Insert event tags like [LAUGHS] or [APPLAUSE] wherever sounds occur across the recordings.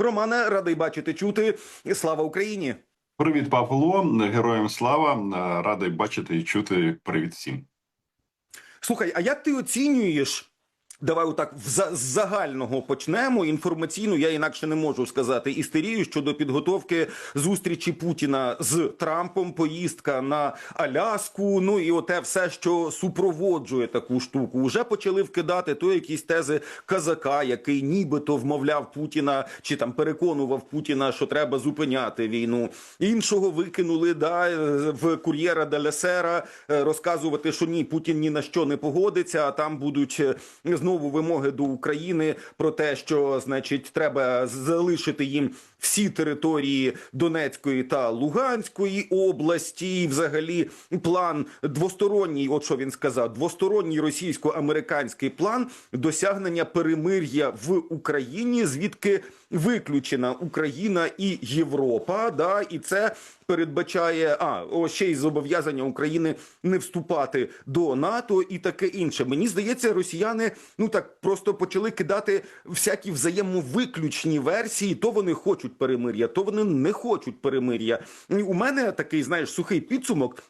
Романе, радий бачити, чути. Слава Україні! Привіт, Павло, героям слава. Радий бачити і чути. Привіт всім. Слухай, а як ти оцінюєш? Давай отак з загального почнемо. Інформаційну я інакше не можу сказати істерію щодо підготовки зустрічі Путіна з Трампом, поїздка на Аляску. Ну і оте все, що супроводжує таку штуку. Уже почали вкидати то якісь тези казака, який нібито вмовляв Путіна чи там переконував Путіна, що треба зупиняти війну. Іншого викинули да в кур'єра Делесера розказувати, що ні, Путін ні на що не погодиться, а там будуть знову знову вимоги до України про те, що значить треба залишити їм всі території Донецької та Луганської області. І взагалі план двосторонній, от що він сказав, двосторонній російсько-американський план досягнення перемир'я в Україні, звідки виключена Україна і Європа. Да, і це передбачає а о, ще й зобов'язання України не вступати до НАТО і таке інше. Мені здається, росіяни ну так просто почали кидати всякі взаємовиключні версії. То вони хочуть перемир'я, то вони не хочуть перемир'я. У мене такий знаєш сухий підсумок.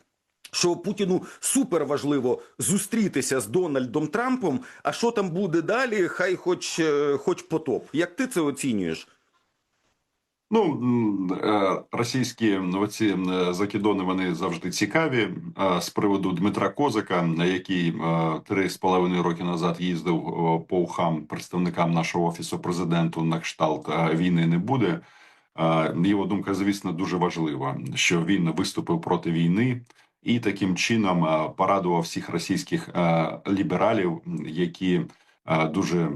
Що Путіну супер важливо зустрітися з Дональдом Трампом. А що там буде далі? Хай, хоч хоч потоп. Як ти це оцінюєш? Ну російські оці закидони вони завжди цікаві. З приводу Дмитра Козака, який три з половиною роки назад їздив по ухам представникам нашого офісу президенту на кшталт війни не буде. Його думка, звісно, дуже важлива, що він виступив проти війни і таким чином порадував всіх російських лібералів, які дуже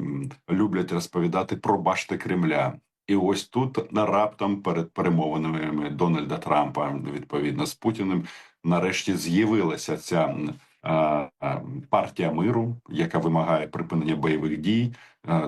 люблять розповідати про башти Кремля. І ось тут раптом перед перемовинами Дональда Трампа відповідно з Путіним нарешті з'явилася ця партія миру, яка вимагає припинення бойових дій.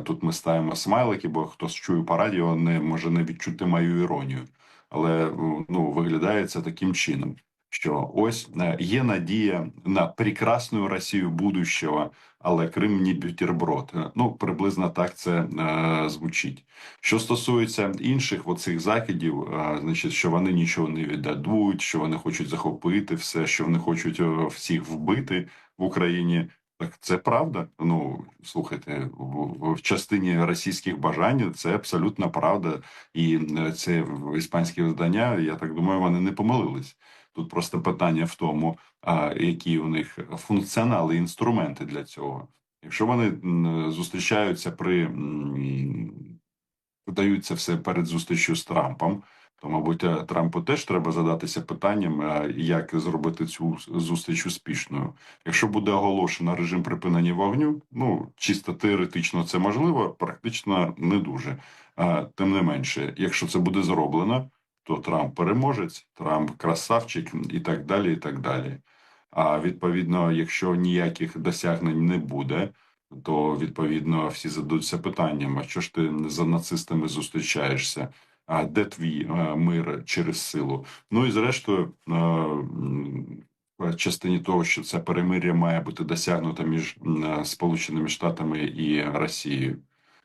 Тут ми ставимо смайлики, бо хтось чує по радіо, не може не відчути мою іронію, але ну виглядає це таким чином що ось є надія на прекрасну Росію будущого, але Крим не бютерброд. Ну приблизно так це е, звучить. Що стосується інших оцих закидів, е, значить, що вони нічого не віддадуть, що вони хочуть захопити все, що вони хочуть всіх вбити в Україні. Так це правда. Ну слухайте, в, в частині російських бажань це абсолютно правда, і це в іспанські видання. Я так думаю, вони не помилились. Тут просто питання в тому, а, які у них функціонали інструменти для цього. Якщо вони зустрічаються при видаються все перед зустрічю з Трампом, то мабуть е, Трампу теж треба задатися питанням, як зробити цю зустріч успішною. Якщо буде оголошено режим припинення вогню, ну чисто теоретично це можливо, практично не дуже. Тим не менше, якщо це буде зроблено то Трамп переможець, Трамп красавчик і так далі. і так далі. А відповідно, якщо ніяких досягнень не буде, то відповідно всі зададуться питанням: а що ж ти за нацистами зустрічаєшся? А де твій а, мир через силу? Ну і зрештою, а, в частині того, що це перемир'я має бути досягнуто між Сполученими Штатами і Росією,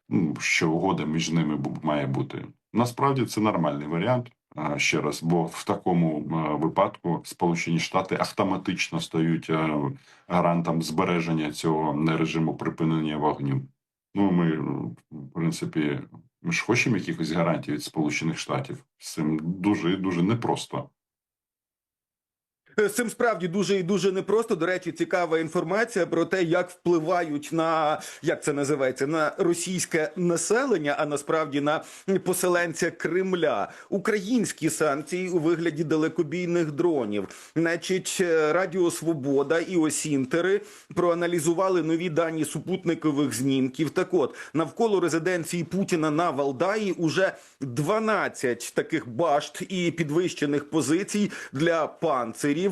ну що угода між ними має бути. Насправді це нормальний варіант ще раз, бо в такому випадку Сполучені Штати автоматично стають гарантом збереження цього режиму припинення вогню. Ну ми в принципі ми ж хочемо якихось гарантій від Сполучених Штатів. З цим дуже дуже непросто. З цим справді дуже і дуже непросто. До речі, цікава інформація про те, як впливають на як це називається на російське населення, а насправді на поселенця Кремля. Українські санкції у вигляді далекобійних дронів, значить, Радіо Свобода і Осінтери проаналізували нові дані супутникових знімків. Так, от навколо резиденції Путіна на Валдаї уже 12 таких башт і підвищених позицій для панцирів.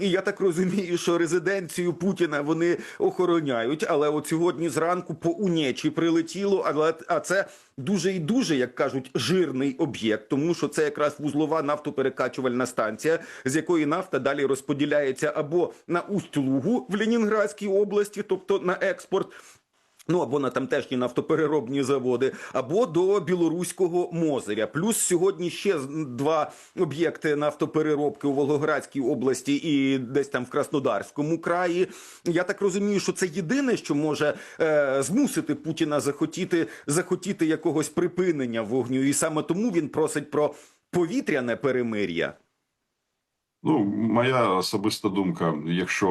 І я так розумію, що резиденцію Путіна вони охороняють. Але от сьогодні зранку по унечі прилетіло. Але а це дуже і дуже, як кажуть, жирний об'єкт, тому що це якраз вузлова нафтоперекачувальна станція, з якої нафта далі розподіляється або на Усть-Лугу в Ленінградській області, тобто на експорт Ну або на тамтешні нафтопереробні заводи, або до білоруського Мозиря. Плюс сьогодні ще два об'єкти нафтопереробки у Волгоградській області і десь там в Краснодарському краї. Я так розумію, що це єдине, що може е, змусити Путіна захотіти захотіти якогось припинення вогню, і саме тому він просить про повітряне перемир'я. Ну, моя особиста думка: якщо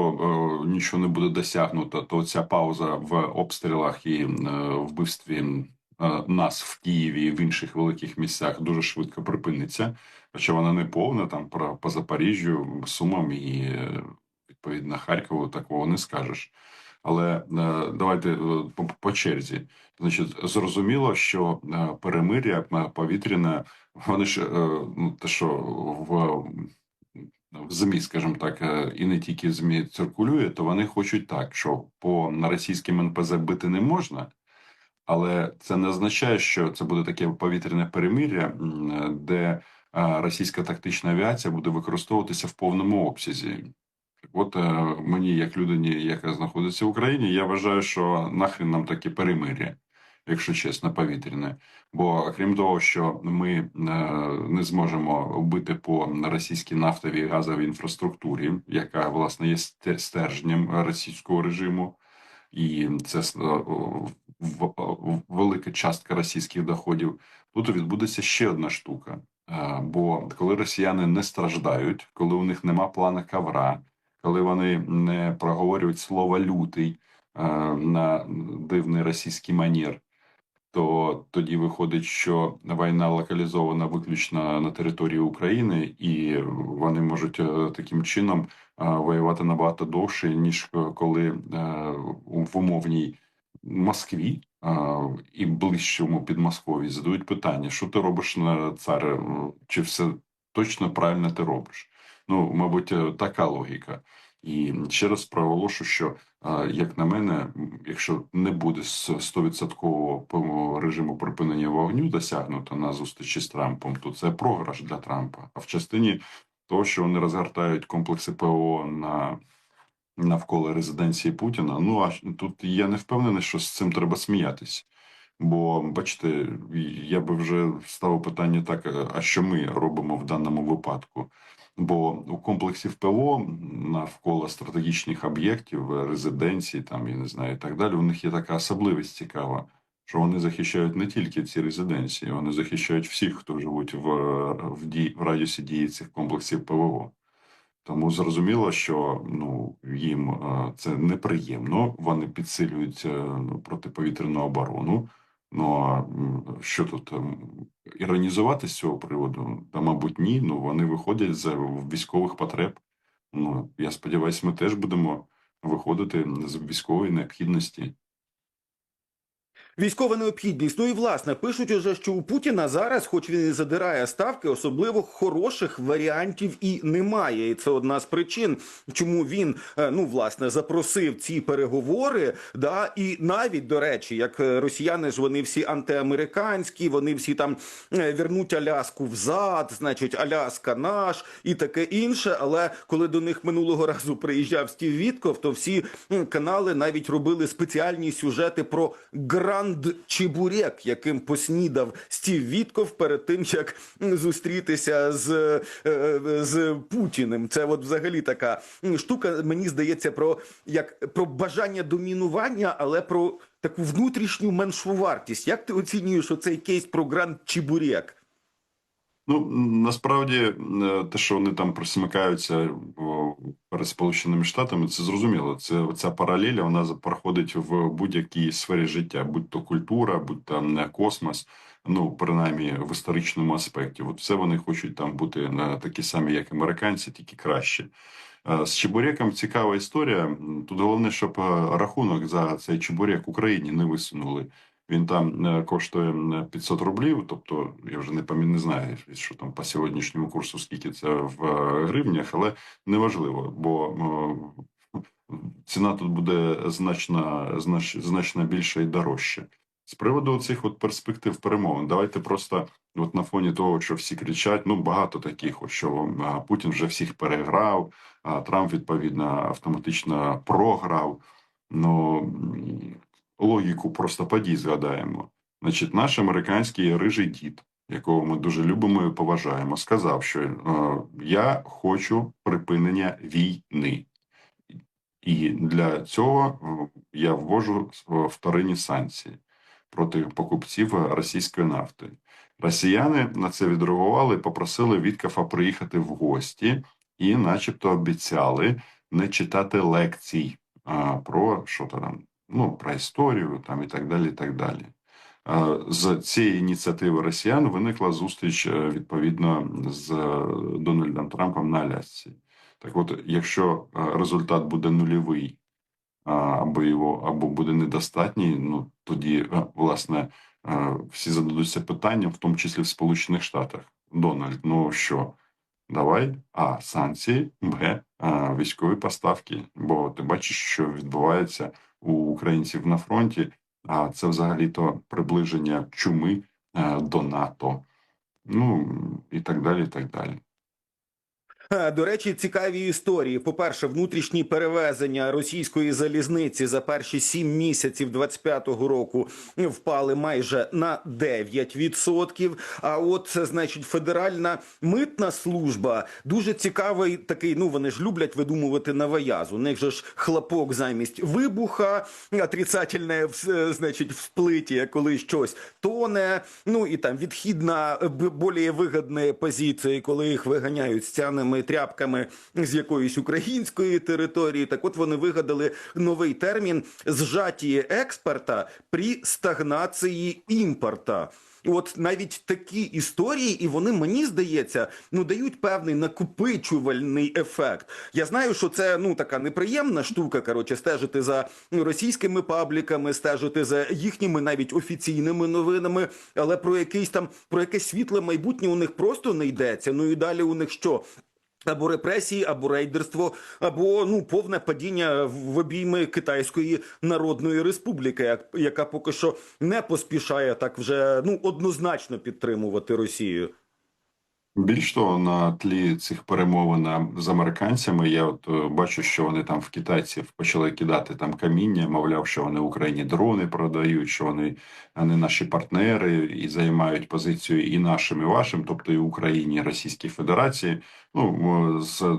е, нічого не буде досягнуто, то ця пауза в обстрілах і е, вбивстві е, нас в Києві і в інших великих місцях дуже швидко припиниться. Хоча вона не повна, там про по Запоріжжю, Сумам і е, відповідно Харкову такого не скажеш. Але е, давайте по, по черзі. Значить, зрозуміло, що перемир'я повітряне, вони ж ну те, що в в ЗМІ, скажімо так, е, і не тільки в ЗМІ циркулює, то вони хочуть так, що по на російським НПЗ бити не можна, але це не означає, що це буде таке повітряне перемир'я, де е, російська тактична авіація буде використовуватися в повному обсязі. От е, мені, як людині, яка знаходиться в Україні, я вважаю, що нахрін нам таке перемир'я, якщо чесно, повітряне. Бо крім того, що ми е, не зможемо бити по російській нафтовій газовій інфраструктурі, яка власне є сте- стержнем російського режиму, і це е, велика частка російських доходів. Тут відбудеться ще одна штука. Е, Бо коли росіяни не страждають, коли у них нема плана кавра, коли вони не проговорюють слово лютий на дивний російський манір, то тоді виходить, що війна локалізована виключно на території України, і вони можуть е, таким чином е, воювати набагато довше, ніж е, коли в умовній Москві і ближчому Підмосков'ї задають питання, що ти робиш на цар, чи все точно правильно ти робиш. Ну, мабуть, така логіка. І ще раз проголошу, що Як на мене, якщо не буде с- 100% по- режиму припинення вогню досягнуто на зустрічі з Трампом, то це програш для Трампа. А в частині того, що вони розгортають комплекси ПО на навколо резиденції Путіна, ну а тут я не впевнений, що з цим треба сміятись. Бо, бачите, я би вже ставив питання так: е, а що ми робимо в даному випадку? Бо у комплексів ПВО навколо стратегічних об'єктів, резиденцій, там я не знаю, і так далі. У них є така особливість цікава, що вони захищають не тільки ці резиденції, вони захищають всіх, хто живуть в, в, дій, в радіусі дії цих комплексів ПВО. Тому зрозуміло, що ну їм е, це неприємно. Вони підсилюють е, протиповітряну оборону. Ну а що тут іронізувати з цього приводу? Та, мабуть, ні. Ну вони виходять з військових потреб. Ну я сподіваюся, ми теж будемо виходити з військової необхідності. Військова необхідність. Ну і власне пишуть уже, що у Путіна зараз, хоч він і задирає ставки, особливо хороших варіантів і немає. І це одна з причин, чому він е, ну власне запросив ці переговори. Да, і навіть до речі, як е, росіяни ж вони всі антиамериканські, вони всі там е, вернуть Аляску взад, значить Аляска наш і таке інше. Але коли до них минулого разу приїжджав Стів Вітков, то всі канали навіть робили спеціальні сюжети про гранд чебурек, яким поснідав Стів Вітков перед тим, як зустрітися з, е, з Путіним. Це от взагалі така штука. Мені здається, про як про бажання домінування, але про таку внутрішню меншу вартість. Як ти оцінюєш оцей кейс про гранд чебурек? Ну насправді е, те, що вони там присмикаються о, перед Сполученими Штатами, це зрозуміло. Це ця паралель вона проходить в будь-якій сфері життя, будь то культура, будь не космос. Ну принаймні в історичному аспекті. От все вони хочуть там бути е, такі самі, як американці, тільки краще. Е, З Чебуреком цікава історія. Тут головне, щоб е, рахунок за цей Чебурек Україні не висунули. Він там е, коштує м, 500 рублів, тобто я вже не пам'ятаю, не знаю, що там по сьогоднішньому курсу, скільки це в е, гривнях, але неважливо, бо ціна тут буде значно, знач, значно більша і дорожча. З приводу цих от перспектив перемовин, давайте просто от на фоні того, що всі кричать, ну багато таких, от, що Путін вже всіх переграв, а Трамп відповідно автоматично програв. Ну логіку просто подій згадаємо. Значить, наш американський рижий дід, якого ми дуже любимо і поважаємо, сказав, що е, я хочу припинення війни. І для цього е, я ввожу е, вторинні санкції проти покупців російської нафти. Росіяни на це відреагували, попросили Віткафа приїхати в гості і, начебто, обіцяли не читати лекцій а, про що там, ну про історію там і так далі. і так далі. З цієї ініціативи росіян виникла зустріч е, відповідно з е, Дональдом Трампом на Алясці. Так, от, якщо е, результат буде нульовий, або його або буде недостатній, ну тоді е, власне всі зададуться питанням, в тому числі в Сполучених Штатах. Дональд, ну що, давай а санкції, б військові поставки. Бо ти бачиш, що відбувається у українців на фронті. А це взагалі-то приближення чуми е, до НАТО. Ну і так далі. і так далі. До речі, цікаві історії. По-перше, внутрішні перевезення російської залізниці за перші сім місяців 25-го року впали майже на 9%. А от, значить, федеральна митна служба дуже цікавий такий. Ну вони ж люблять видумувати новояз. У них же ж хлопок замість вибуха, отрицательне значить, в коли щось тоне. Ну і там відхідна б- более вигідна позиція, коли їх виганяють стяними тряпками з якоїсь української території. Так от вони вигадали новий термін зжаті експорта при стагнації імпорта. От навіть такі історії, і вони мені здається, ну дають певний накопичувальний ефект. Я знаю, що це ну така неприємна штука. Коротше, стежити за російськими пабліками, стежити за їхніми навіть офіційними новинами, але про якийсь там про якесь світле майбутнє у них просто не йдеться. Ну і далі у них що? Або репресії, або рейдерство, або ну повне падіння в обійми Китайської Народної Республіки, як- яка поки що не поспішає так вже ну однозначно підтримувати Росію. Більш того, на тлі цих перемовин з американцями, я от е, бачу, що вони там в китайців почали кидати там каміння, мовляв, що вони Україні дрони продають, що вони не наші партнери і займають позицію і нашим, і вашим, тобто і Україні, і Російській Федерації. Ну з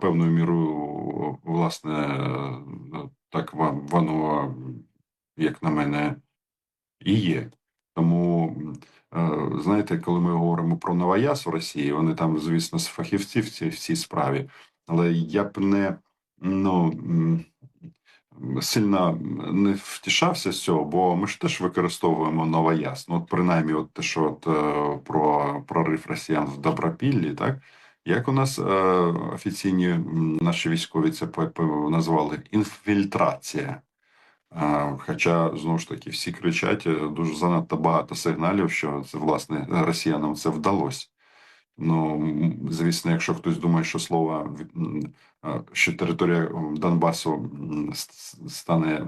певною мірою, власне, е, так воно, як на мене, і є. Тому знаєте, коли ми говоримо про новояз в Росії, вони там, звісно, фахівці в цій, в цій справі, але я б не ну сильно не втішався з цього, бо ми ж теж використовуємо новояз. Ну, от принаймні, от те, що от, е, про прорив росіян в Добропіллі, так як у нас е, офіційні наші військові це назвали інфільтрація. Хоча знову ж таки всі кричать дуже занадто багато сигналів, що це власне росіянам це вдалося. Ну звісно, якщо хтось думає, що слово що територія Донбасу стане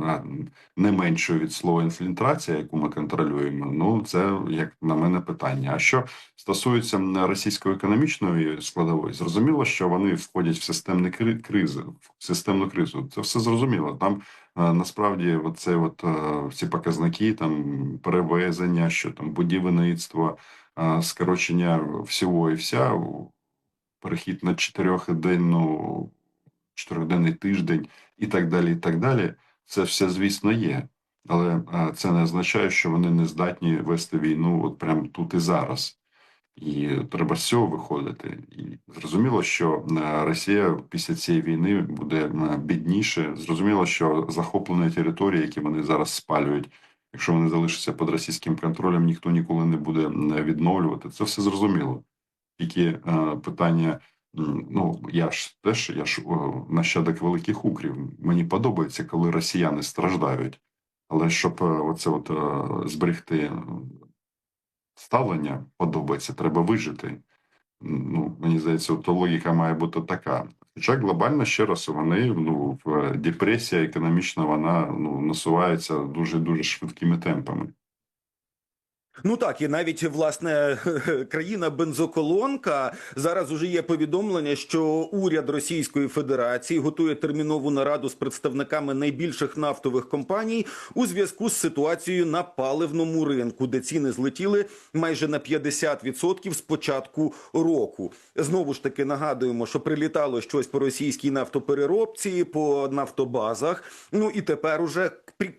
не меншою від слова інфільтрація, яку ми контролюємо, ну це як на мене питання. А що стосується м, російсько-економічної складової, зрозуміло, що вони входять в системні кризи, в системну кризу. Це все зрозуміло. Там Насправді, оце от ці показники там перевезення, що там будівництво, скорочення всього і вся, перехід на чотирьохденну, чотирьохденний тиждень і так далі. І так далі. Це все, звісно, є. Але це не означає, що вони не здатні вести війну от прямо тут і зараз. І треба з цього виходити. І зрозуміло, що е, Росія після цієї війни буде е, бідніше. Зрозуміло, що захоплені території, які вони зараз спалюють, якщо вони залишаться під російським контролем, ніхто ніколи не буде відновлювати. Це все зрозуміло. Тільки е, питання. Ну, я ж теж я ж о, нащадок великих укрів. Мені подобається, коли росіяни страждають. Але щоб е, оце от е, зберегти ставлення подобається, треба вижити. Ну, мені здається, то логіка має бути така. Хоча глобально ще раз вони ну в депресія економічна, вона ну насувається дуже дуже швидкими темпами. Ну так, і навіть власне [LAUGHS] країна бензоколонка зараз уже є повідомлення, що уряд Російської Федерації готує термінову нараду з представниками найбільших нафтових компаній у зв'язку з ситуацією на паливному ринку, де ціни злетіли майже на 50% з початку року. Знову ж таки нагадуємо, що прилітало щось по російській нафтопереробці, по нафтобазах. Ну і тепер уже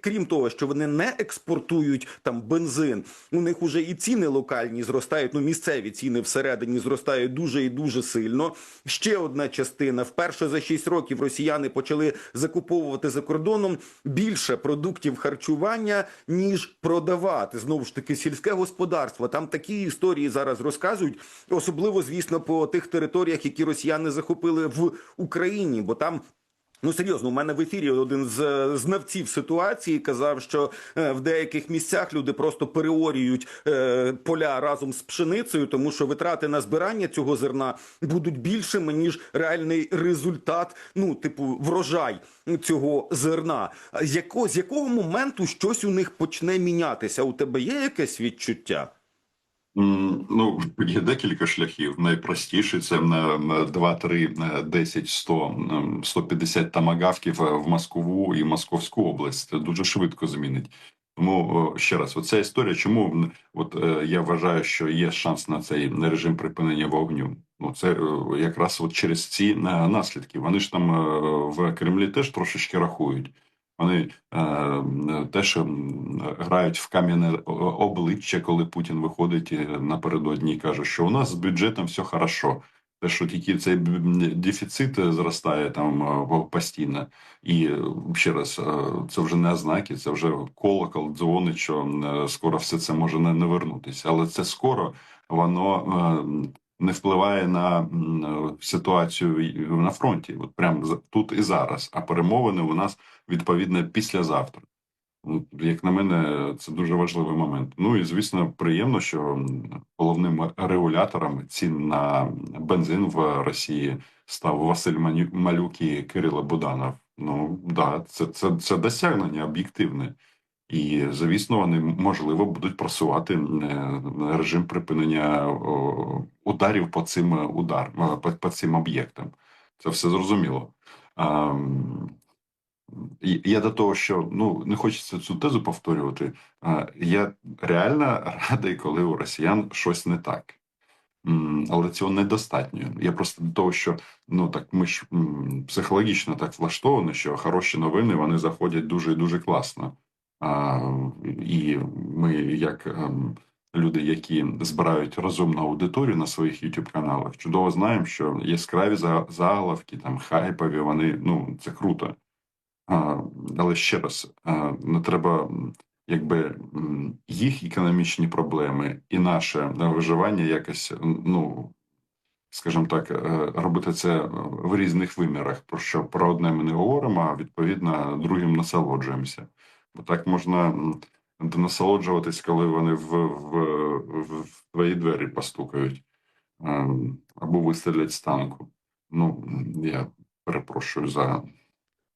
крім того, що вони не експортують там бензин, них уже і ціни локальні зростають. Ну місцеві ціни всередині зростають дуже і дуже сильно. Ще одна частина: вперше за 6 років росіяни почали закуповувати за кордоном більше продуктів харчування ніж продавати. Знову ж таки, сільське господарство. Там такі історії зараз розказують, особливо звісно по тих територіях, які росіяни захопили в Україні, бо там. Ну серйозно, у мене в ефірі один з знавців ситуації казав, що е, в деяких місцях люди просто переорюють е, поля разом з пшеницею, тому що витрати на збирання цього зерна будуть більшими ніж реальний результат. Ну, типу, врожай цього зерна. Якого з якого моменту щось у них почне мінятися? У тебе є якесь відчуття? Ну, [LAUGHS] є декілька шляхів. Найпростіший це на 2, 3, 10, 100, м, 150 тамагавків е, в Москву і Московську область. Це дуже швидко змінить. Тому ще раз, оця історія. Чому от е, я вважаю, що є шанс на цей режим припинення вогню? Ну це е, якраз от через ці наслідки. Вони ж там в Кремлі теж трошечки рахують. Вони е, теж грають в кам'яне обличчя, коли Путін виходить е, напередодні і каже, що у нас з бюджетом все хорошо. Те, що тільки цей дефіцит е, зростає там постійно, і ще раз, це вже не ознаки, це вже колокол дзвонить, що скоро все це може не, вернутися. Але це скоро воно не впливає на е, ситуацію на фронті, от прямо тут і зараз. А перемовини у нас відповідно післязавтра. Як на мене, це дуже важливий момент. Ну і звісно, приємно, що головним регулятором цін на бензин в Росії став Василь Малюк і Кирило Буданов. Ну да, це, це, це досягнення об'єктивне. І звісно, вони можливо будуть просувати е, режим припинення ударів по цим удар по, по цим об'єктам. Це все зрозуміло. А, я до того, що ну не хочеться цю тезу повторювати. Я реально радий, коли у росіян щось не так. Але цього недостатньо. Я просто до того, що ну так ми ж психологічно так влаштовані, що хороші новини вони заходять дуже і дуже класно. І ми, як ем, люди, які збирають розумну аудиторію на своїх youtube каналах, чудово знаємо, що яскраві за- заголовки, там хайпові, вони ну це круто. Але ще раз, не треба якби їх економічні проблеми і наше е, виживання якось, ну скажімо так, е, робити це в різних вимірах. Про що про одне ми не говоримо, а відповідно другим насолоджуємося. Бо так можна насолоджуватись, коли вони в, в, в, в твої двері постукають е, або вистрілять з танку. Ну я перепрошую за.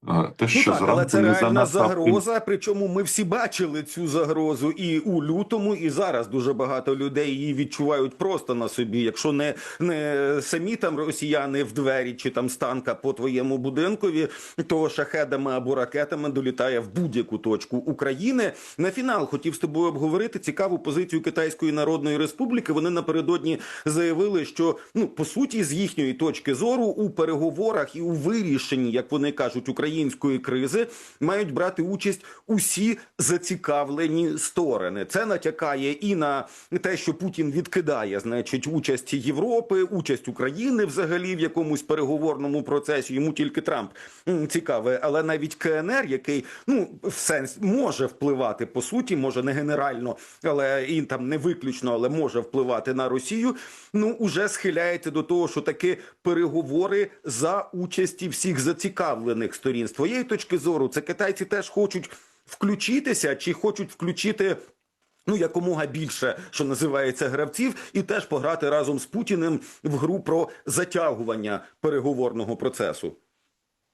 Те, Ну так, але це реальна загроза. Причому ми всі бачили цю загрозу і у лютому, і зараз дуже багато людей її відчувають просто на собі. Якщо не, не самі там росіяни в двері чи там з танка по твоєму будинкові, то шахедами або ракетами долітає в будь-яку точку України. На фінал хотів з тобою обговорити цікаву позицію Китайської Народної Республіки. Вони напередодні заявили, що ну по суті, з їхньої точки зору, у переговорах і у вирішенні, як вони кажуть, української кризи мають брати участь усі зацікавлені сторони. Це натякає і на те, що Путін відкидає, значить, участь Європи, участь України взагалі в якомусь переговорному процесі. Йому тільки Трамп цікавий, але навіть КНР, який ну в сенс може впливати по суті, може не генерально, але і там не виключно, але може впливати на Росію. Ну уже схиляється до того, що таки переговори за участі всіх зацікавлених сторін. З твоєї точки зору, це китайці теж хочуть включитися, чи хочуть включити. Ну, якомога більше, що називається гравців, і теж пограти разом з Путіним в гру про затягування переговорного процесу.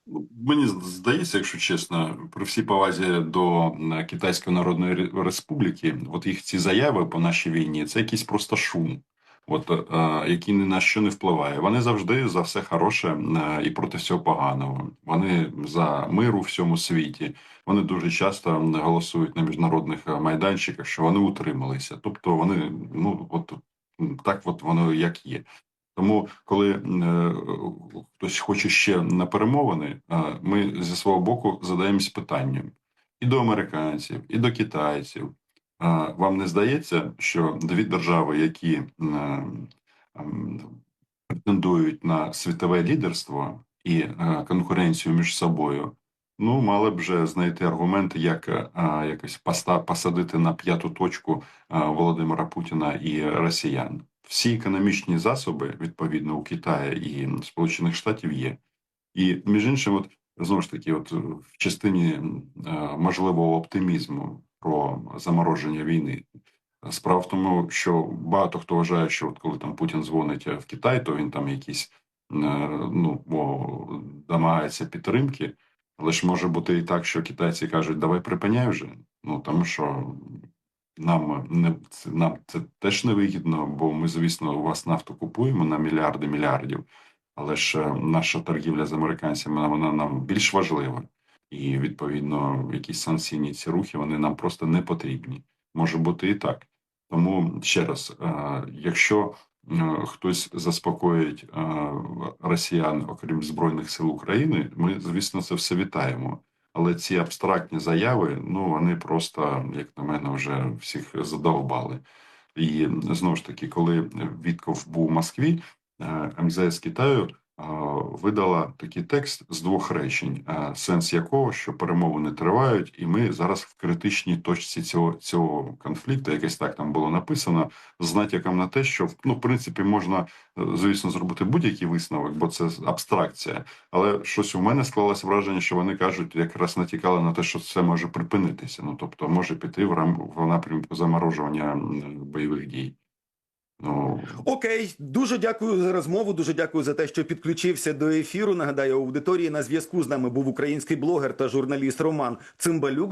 Ну, Мені здається, якщо чесно, при всій повазі до Китайської Народної Ре- Республіки, от їх ці заяви по нашій війні це якийсь просто шум, от е, який ні на що не впливає. Вони завжди за все хороше е, і проти всього поганого. Вони за мир у всьому світі. Вони дуже часто голосують на міжнародних е, майданчиках, що вони утрималися. Тобто вони ну от так, от воно як є. Тому, коли е, хтось хоче ще на перемовини, е, ми зі свого боку задаємось питанням і до американців, і до китайців. Вам не здається, що дві держави, які е, претендують на світове лідерство і е, конкуренцію між собою, ну мали б вже знайти аргументи, як е, якось посадити на п'яту точку Володимира Путіна і росіян. Всі економічні засоби відповідно у Китаї і Сполучених Штатів є. І між іншим, от знову ж таки, от в частині можливого оптимізму про замороження війни. Справа в тому, що багато хто вважає, що от коли там Путін дзвонить в Китай, то він там якісь е, ну домагається підтримки. Але ж може бути і так, що китайці кажуть, давай припиняй вже. Ну тому що нам не це нам це теж не вигідно, бо ми, звісно, у вас нафту купуємо на мільярди мільярдів. Але ж е, наша торгівля з американцями вона нам більш важлива, і відповідно якісь санкційні ці рухи вони нам просто не потрібні. Може бути і так. Тому ще раз, е, якщо е, хтось заспокоїть е, росіян, окрім збройних сил України, ми звісно це все вітаємо. Але ці абстрактні заяви, ну вони просто, як на мене, вже всіх задовбали. І знову ж таки, коли Вітков був в Москві, МЗС Китаю видала такий текст з двох речень, е, сенс якого, що перемовини тривають, і ми зараз в критичній точці цього цього конфлікту, якось так там було написано, з натяком на те, що ну, в принципі можна, е, звісно, зробити будь-який висновок, бо це абстракція. Але щось у мене склалось враження, що вони кажуть, якраз натякали на те, що це може припинитися. Ну тобто, може піти в рам в напрямку заморожування бойових дій. Ну Окей, дуже дякую за розмову. Дуже дякую за те, що підключився до ефіру. Нагадаю, аудиторії на зв'язку з нами був український блогер та журналіст Роман Цимбалюк.